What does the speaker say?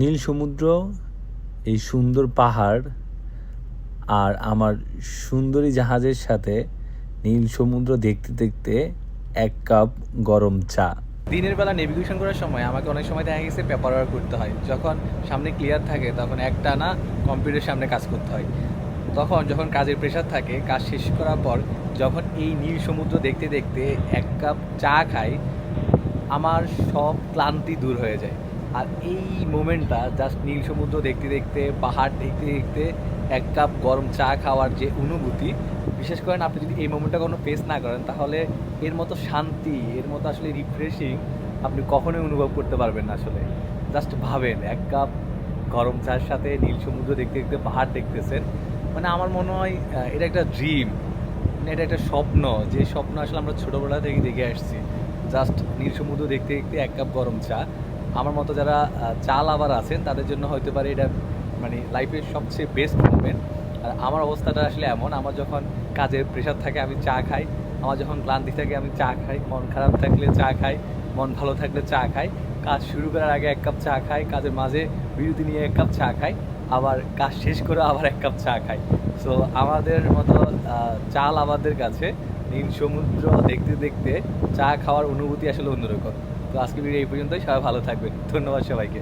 নীল সমুদ্র, এই সুন্দর পাহাড় আর আমার সুন্দরী জাহাজের সাথে নীল সমুদ্র দেখতে দেখতে এক কাপ গরম চা। দিনের বেলা নেভিগেশন করার সময় আমাকে অনেক সময় দেখা গেছে পেপার ওয়ার্ক করতে হয়। যখন সামনে ক্লিয়ার থাকে তখন একটা না কম্পিউটারের সামনে কাজ করতে হয়। তখন যখন কাজের প্রেশার থাকে, কাজ শেষ করার পর যখন এই নীল সমুদ্র দেখতে দেখতে এক কাপ চা খাই, আমার সব ক্লান্তি দূর হয়ে যায়। আর এই মোমেন্টটা জাস্ট নীল সমুদ্র দেখতে দেখতে, পাহাড় দেখতে দেখতে, এক কাপ গরম চা খাওয়ার যে অনুভূতি, বিশেষ করেন আপনি যদি এই মোমেন্টটা কোনো ফেস না করেন, তাহলে এর মতো শান্তি, এর মতো আসলে রিফ্রেশিং আপনি কখনোই অনুভব করতে পারবেন না আসলে। জাস্ট ভাবেন, এক কাপ গরম চার সাথে নীল সমুদ্র দেখতে দেখতে, পাহাড় দেখতেছেন মানে আমার মনে হয় এটা একটা ড্রিম মানে এটা একটা স্বপ্ন, যে স্বপ্ন আসলে আমরা ছোটোবেলা থেকে দেখে আসছি। জাস্ট নীল সমুদ্র দেখতে দেখতে এক কাপ গরম চা আমার মতো যারা আহ, চা লাভার আছেন তাদের জন্য হতে পারে এটা মানে লাইফের সবচেয়ে বেস্ট মুভমেন্ট আর আমার অবস্থাটা আসলে এমন আমার যখন কাজের প্রেশার থাকে আমি চা খাই। আমার যখন ক্লান্তি থাকে আমি চা খাই। মন খারাপ থাকলে চা খাই মন ভালো থাকলে চা খাই। কাজ শুরু করার আগে এক কাপ চা খাই কাজের মাঝে বিরতি নিয়ে এক কাপ চা খাই। আবার কাজ শেষ করে আবার এক কাপ চা খাই। সো আমাদের মতো আহ, চা লাভারদের কাছে নীল সমুদ্র দেখতে দেখতে চা খাওয়ার অনুভূতি আসলে অন্যরকম। তো আজকে ভিডিও এই পর্যন্তই সবাই ভালো থাকবেন। ধন্যবাদ সবাইকে।